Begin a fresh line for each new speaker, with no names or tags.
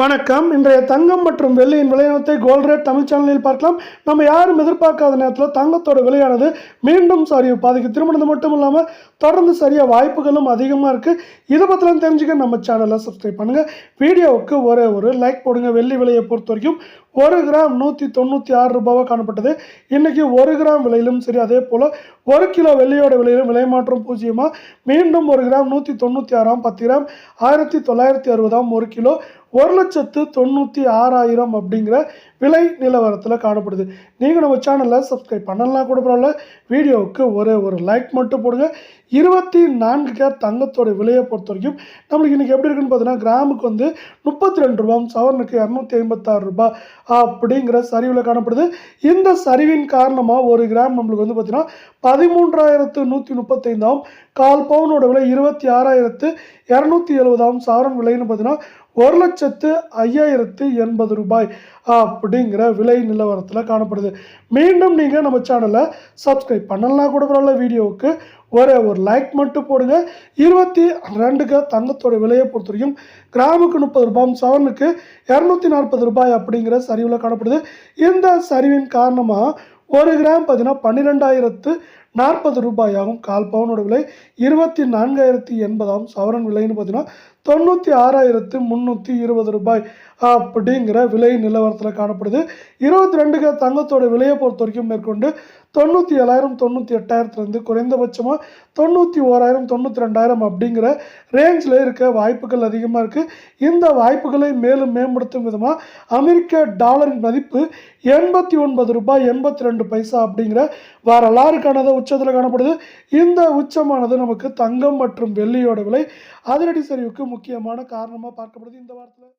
வணக்கம். இன்றைய தங்கம் மற்றும் வெள்ளியின் விலையினத்தை கோல்ட் ரேட் தமிழ் சேனலில் பார்க்கலாம். நம்ம யாரும் எதிர்பார்க்காத நேரத்தில் தங்கத்தோட விலையானது மீண்டும் சரிவு பாதிக்கு திரும்பினது மட்டும் இல்லாமல் தொடர்ந்து சரியாக வாய்ப்புகளும் அதிகமாக இருக்குது இதை பற்றிலாம் தெரிஞ்சுக்க நம்ம சேனலை சப்ஸ்கிரைப் பண்ணுங்கள் வீடியோவுக்கு ஒரே ஒரு லைக் போடுங்க. வெள்ளி விலையை பொறுத்த வரைக்கும் ஒரு கிராம் நூற்றி தொண்ணூற்றி ஆறு ரூபாவாக காணப்பட்டது. இன்றைக்கி ஒரு கிராம் விலையிலும் சரி அதே போல் ஒரு கிலோ வெள்ளியோட விலையிலும் விலை மாற்றம் பூஜ்ஜியமாக மீண்டும் ஒரு கிராம் நூற்றி தொண்ணூற்றி ஆறாம் பத்து கிராம் ஆயிரத்தி தொள்ளாயிரத்தி அறுபதாம் ஒரு கிலோ ஒரு லட்சத்து தொண்ணூற்றி ஆறாயிரம் அப்படிங்கிற விலை நிலவரத்தில் காணப்படுது. நீங்கள் நம்ம சேனலில் சப்ஸ்கிரைப் பண்ணலாம் கூட பரவாயில்ல. வீடியோவுக்கு ஒரே ஒரு லைக் மட்டும் போடுங்க. இருபத்தி நான்கு கேர் தங்கத்தோட விலையை பொறுத்த வரைக்கும் நம்மளுக்கு இன்றைக்கி எப்படி இருக்குன்னு பார்த்தீங்கன்னா கிராமுக்கு வந்து முப்பத்தி ரெண்டு ரூபாய் சவரனுக்கு இரநூத்தி ஐம்பத்தாறு ரூபாய் அப்படிங்கிற சரிவில் காணப்படுது. இந்த சரிவின் காரணமாக ஒரு கிராம் நம்மளுக்கு வந்து பார்த்தீங்கன்னா பதிமூன்றாயிரத்து நூற்றி முப்பத்தைந்தாம் கால் பவுனோட விலை இருபத்தி ஆறாயிரத்து இரநூத்தி எழுபதாம் சவரன் விலைன்னு பார்த்தீங்கன்னா ஒரு லட்சத்து ஐயாயிரத்து எண்பது ரூபாய் அப்படிங்கிற விலை நிலவரத்தில் காணப்படுது. மீண்டும் நீங்கள் நம்ம சேனலை சப்ஸ்கிரைப் பண்ணலாம் கூட பரவாயில்ல வீடியோவுக்கு ஒரே ஒரு லைக் மட்டும் போடுங்க. இருபத்தி ரெண்டுக்கு தங்கத்தோட விலையை பொறுத்த வரைக்கும் கிராமுக்கு முப்பது ரூபாயும் செவனுக்கு இரநூத்தி நாற்பது ரூபாய் அப்படிங்கிற சரிவில் காணப்படுது. இந்த சரிவின் காரணமாக ஒரு கிராம் பார்த்தீங்கன்னா பன்னிரெண்டாயிரத்து நாற்பது ரூபாயாகும். கால் பவுனோட விலை இருபத்தி நான்காயிரத்தி எண்பதாகும். சவரன் விலைன்னு பார்த்தீங்கன்னா தொண்ணூற்றி ஆறாயிரத்து முந்நூற்றி இருபது ரூபாய் அப்படிங்கிற விலை நிலவரத்தில் காணப்படுது. இருபத்தி ரெண்டுக்கு தங்கத்தோட விலையை பொறுத்த வரைக்கும் மேற்கொண்டு தொண்ணூற்றி ஏழாயிரம் தொண்ணூற்றி எட்டாயிரத்துலேருந்து குறைந்தபட்சமாக தொண்ணூற்றி ஓராயிரம் தொண்ணூற்றி ரெண்டாயிரம் அப்படிங்கிற ரேஞ்சில் இருக்க வாய்ப்புகள் அதிகமாக இருக்குது இந்த வாய்ப்புகளை மேலும் மேம்படுத்தும் விதமாக அமெரிக்க டாலரின் மதிப்பு எண்பத்தி ஒன்பது ரூபாய் எண்பத்தி ரெண்டு பைசா அப்படிங்கிற வரலாறு உச்சத்தில் காணப்படுது. இந்த உச்சமானது நமக்கு தங்கம் மற்றும் வெள்ளியோட விலை. அதிரடி சரிவுக்கு முக்கியமான காரணமாக பார்க்கப்படுது இந்த வாரத்தில்.